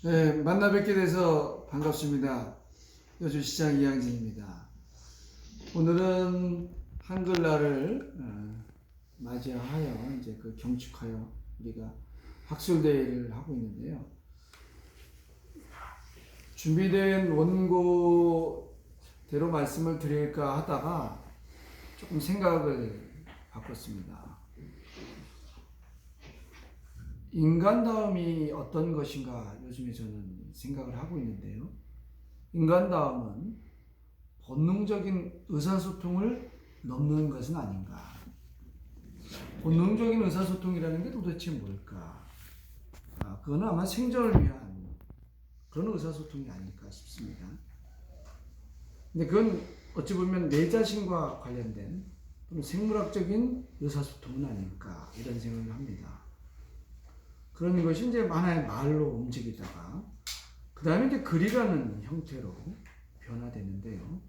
네, 만나 뵙게 돼서 반갑습니다. 여주 시장 이양진입니다. 오늘은 한글날을 어, 맞이하여 이제 그 경축하여 우리가 학술 대회를 하고 있는데요. 준비된 원고대로 말씀을 드릴까 하다가 조금 생각을 바꿨습니다. 인간다움이 어떤 것인가 요즘에 저는 생각을 하고 있는데요. 인간다움은 본능적인 의사소통을 넘는 것은 아닌가. 본능적인 의사소통이라는 게 도대체 뭘까? 아, 그거는 아마 생존을 위한 그런 의사소통이 아닐까 싶습니다. 근데 그건 어찌 보면 내 자신과 관련된 생물학적인 의사소통은 아닐까 이런 생각을 합니다. 그런 것이 이제 만화의 말로 움직이다가 그 다음에 이제 글이라는 형태로 변화되는데요.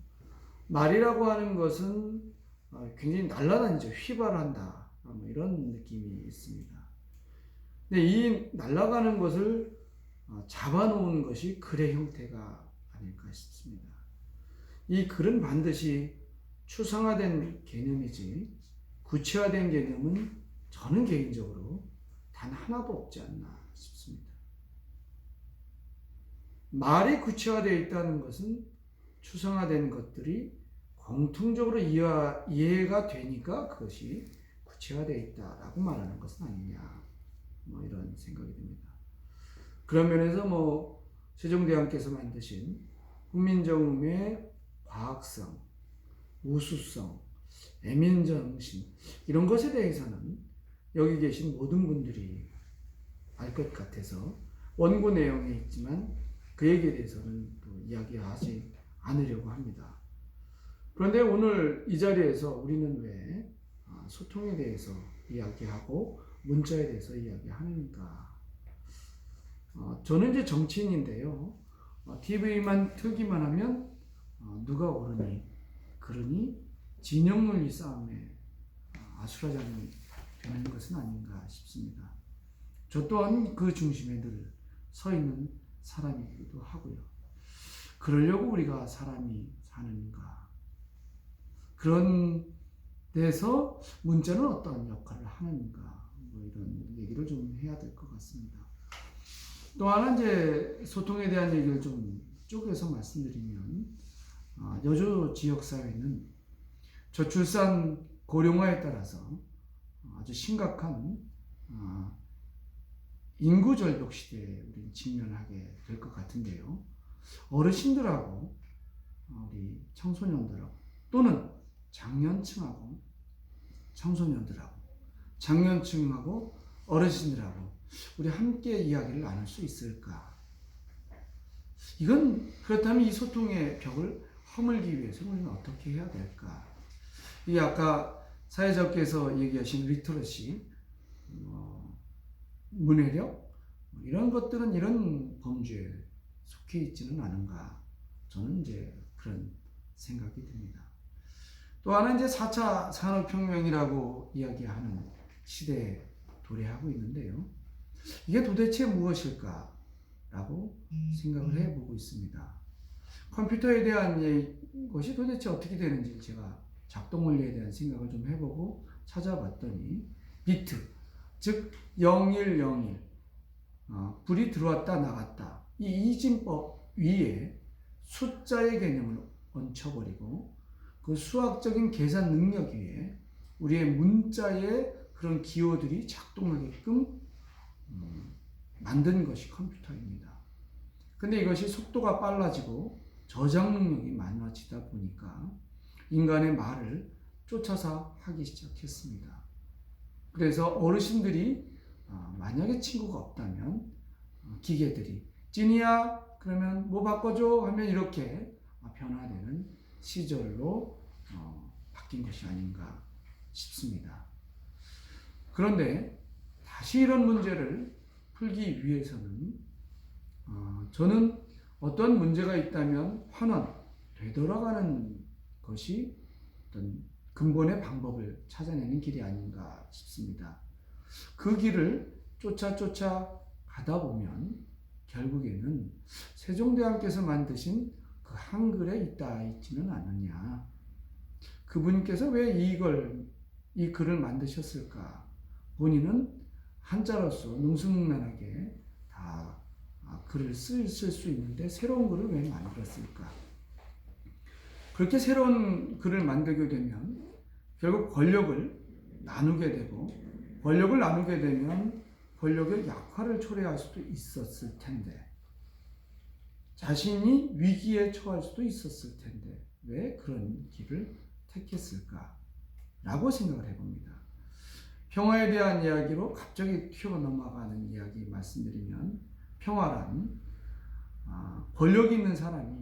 말이라고 하는 것은 어, 굉장히 날아다니죠. 휘발한다. 뭐 이런 느낌이 있습니다. 근데 이 날아가는 것을 어, 잡아놓은 것이 글의 형태가 아닐까 싶습니다. 이 글은 반드시 추상화된 개념이지 구체화된 개념은 저는 개인적으로 단 하나도 없지 않나 싶습니다. 말이 구체화되어 있다는 것은 추상화된 것들이 공통적으로 이해가, 이해 가 되니까 그것이 구체화되어 있다라고 말하는 것은 아니냐. 뭐 이런 생각이 듭니다. 그런 면에서 뭐 세종대왕께서 만드신 훈민정음의 과학성, 우수성, 애민정신 이런 것에 대해서는 여기 계신 모든 분들이 알 것 같아서 원고 내용에 있지만 그 얘기에 대해서는 또 이야기하지 않으려고 합니다. 그런데 오늘 이 자리에서 우리는 왜 아, 소통에 대해서 이야기하고 문자에 대해서 이야기하는가? 어, 저는 이제 정치인인데요. 어, TV만 틀기만 하면 어, 누가 옳으니 그러니 진영 논리 싸움에 어, 아수라장이 되는 것은 아닌가 싶습니다. 저 또한 그 중심에 늘 서 있는 사람이기도 하고요. 그러려고 우리가 사람이 사는가? 그런 데서 문자는 어떤 역할을 하는가? 뭐 이런 얘기를 좀 해야 될 것 같습니다. 또 하나 이제 소통에 대한 얘기를 좀 쪼개서 말씀드리면 어, 여주 지역 사회는 저출산 고령화에 따라서 아주 심각한 어, 인구 절벽 시대에 우리는 직면하게 될 것 같은데요. 어르신들하고 어, 우리 청소년들하고 또는 장년층하고 청소년들하고 장년층하고 어르신들하고 우리 함께 이야기를 나눌 수 있을까? 이건 그렇다면 이 소통의 벽을 허물기 위해서 우리는 어떻게 해야 될까? 이 아까 사회자께서 얘기하신 리터러시, 어, 문해력 뭐 이런 것들은 이런 범죄에 속해 있지는 않은가? 저는 이제 그런 생각이 듭니다. 또 하나 이제 4차 산업혁명이라고 이야기하는 시대에 도래하고 있는데요. 이게 도대체 무엇일까? 라고 생각을 해보고 있습니다. 컴퓨터에 대한 것이 도대체 어떻게 되는지 제가 작동 원리에 대한 생각을 좀 해보고 찾아봤더니 비트, 즉 0101, 어, 불이 들어왔다 나갔다 이 이진법 위에 숫자의 개념을 얹혀버리고 그 수학적인 계산 능력 위에 우리의 문자의 그런 기호들이 작동하게끔 음, 만든 것이 컴퓨터입니다. 근데 이것이 속도가 빨라지고 저장 능력이 많아지다 보니까 인간의 말을 쫓아서 하기 시작했습니다. 그래서 어르신들이 어, 만약에 친구가 없다면 어, 기계들이 찐이야 그러면 뭐 바꿔줘 하면 이렇게 변화되는 시절로 어, 바뀐 것이 아닌가 싶습니다. 그런데 다시 이런 문제를 풀기 위해서는 저는 어떤 문제가 있다면 환원 되돌아가는 것이 어떤 근본의 방법을 찾아내는 길이 아닌가 싶습니다. 그 길을 쫓아 쫓아 가다 보면 결국에는 세종대왕께서 만드신 그 한글에 있다 있지는 않느냐. 그분께서 왜 이걸 이 글을 만드셨을까? 본인은 한자로서 능수능란하게 다 아, 글을 쓸 수 있는데 새로운 글을 왜 만들었을까? 그렇게 새로운 글을 만들게 되면 결국 권력을 나누게 되고 권력을 나누게 되면 권력의 약화를 초래할 수도 있었을 텐데 자신이 위기에 처할 수도 있었을 텐데 왜 그런 길을 택했을까? 라고 생각을 해봅니다. 평화에 대한 이야기로 갑자기 튀어 넘어가는 이야기 말씀드리면 평화란 아, 권력 있는 사람이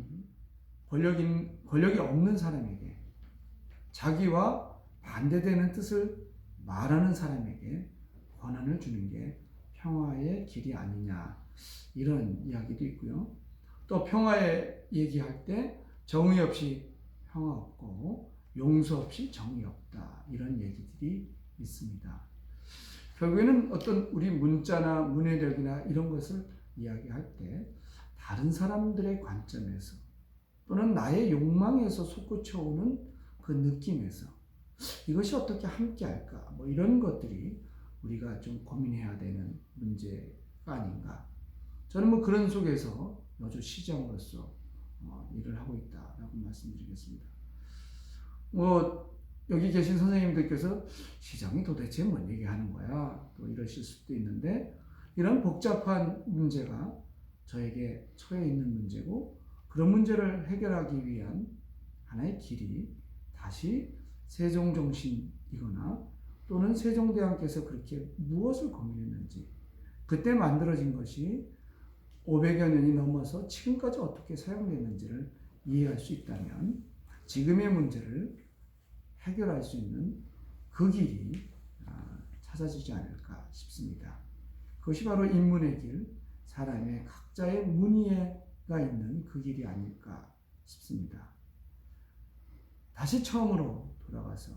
권력 인, 권력이 없는 사람에게 자기와 반대되는 뜻을 말하는 사람에게 권한을 주는 게 평화의 길이 아니냐 이런 이야기도 있고요. 또 평화에 얘기할 때 정의 없이 평화 없고 용서 없이 정의 없다 이런 얘기들이 있습니다. 결국에는 어떤 우리 문자나 문해력이나 이런 것을 이야기할 때 다른 사람들의 관점에서 또는 나의 욕망에서 솟구쳐 오는 그 느낌에서 이것이 어떻게 함께 할까 뭐 이런 것들이 우리가 좀 고민해야 되는 문제가 아닌가 저는 뭐 그런 속에서 여주 시장으로서 어, 일을 하고 있다라고 말씀드리겠습니다. 뭐 여기 계신 선생님들께서 시장이 도대체 뭔 얘기하는 거야? 또 이러실 수도 있는데 이런 복잡한 문제가 저에게 처해 있는 문제고 그런 문제를 해결하기 위한 하나의 길이 다시 세종 정신이거나 또는 세종대왕께서 그렇게 무엇을 고민했는지 그때 만들어진 것이 500여 년이 넘어서 지금까지 어떻게 사용됐는지를 이해할 수 있다면 지금의 문제를 해결할 수 있는 그 길이 아, 찾아지지 않을까 싶습니다. 그것이 바로 인문의 길, 사람의 각자의 문의가 있는 그 길이 아닐까 싶습니다. 다시 처음으로 돌아가서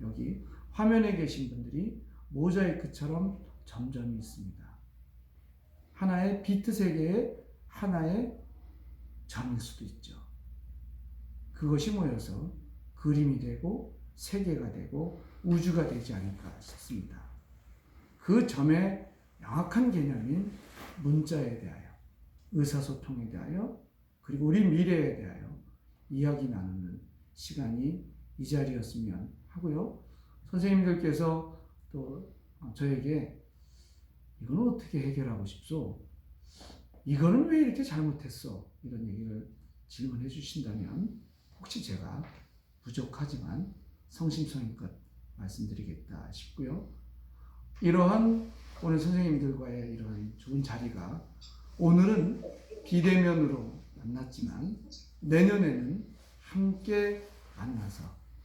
여기 화면에 계신 분들이 모자이크처럼 점점이 있습니다. 하나의 비트 세계의 하나의 점일 수도 있죠. 그것이 모여서 그림이 되고 세계가 되고 우주가 되지 않을까 싶습니다. 그 점의 명확한 개념인 문자에 대하여 의사소통에 대하여 그리고 우리 미래에 대하여 이야기 나누는 시간이 이 자리였으면 하고요. 선생님들께서 또 저에게 이거는 어떻게 해결하고 싶소? 이거는 왜 이렇게 잘못했어? 이런 얘기를 질문해 주신다면 혹시 제가 부족하지만 성심성의껏 말씀드리겠다 싶고요. 이러한 오늘 선생님들과의 이러한 좋은 자리가 오늘은 비대면으로 만났지만 내년에는 함께 만나서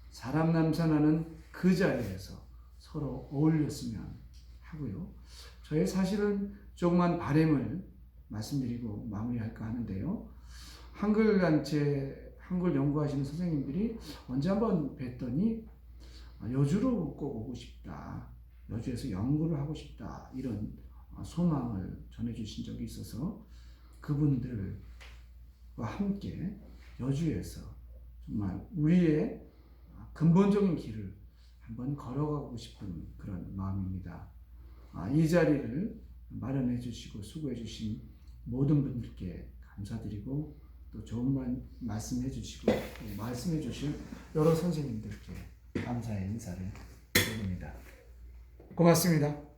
사람 남산하는 그 자리에서 서로 어울렸으면 하고요. 저의 사실은 조그만 바램을 말씀드리고 마무리할까 하는데요. 한글 단체, 한글 연구하시는 선생님들이 언제 한번 뵀더니 여주로 꼭 오고 싶다. 여주에서 연구를 하고 싶다. 이런 소망을 전해주신 적이 있어서 그분들과 함께 여주에서 정말 우리의 근본적인 길을 한번 걸어가고 싶은 그런 마음입니다. 아, 이 자리를 마련해 주시고 수고해 주신 모든 분들께 감사드리고 또 좋은 말 말씀해 주시고 말씀해 주실 여러 선생님들께 감사의 인사를 드립니다. 고맙습니다.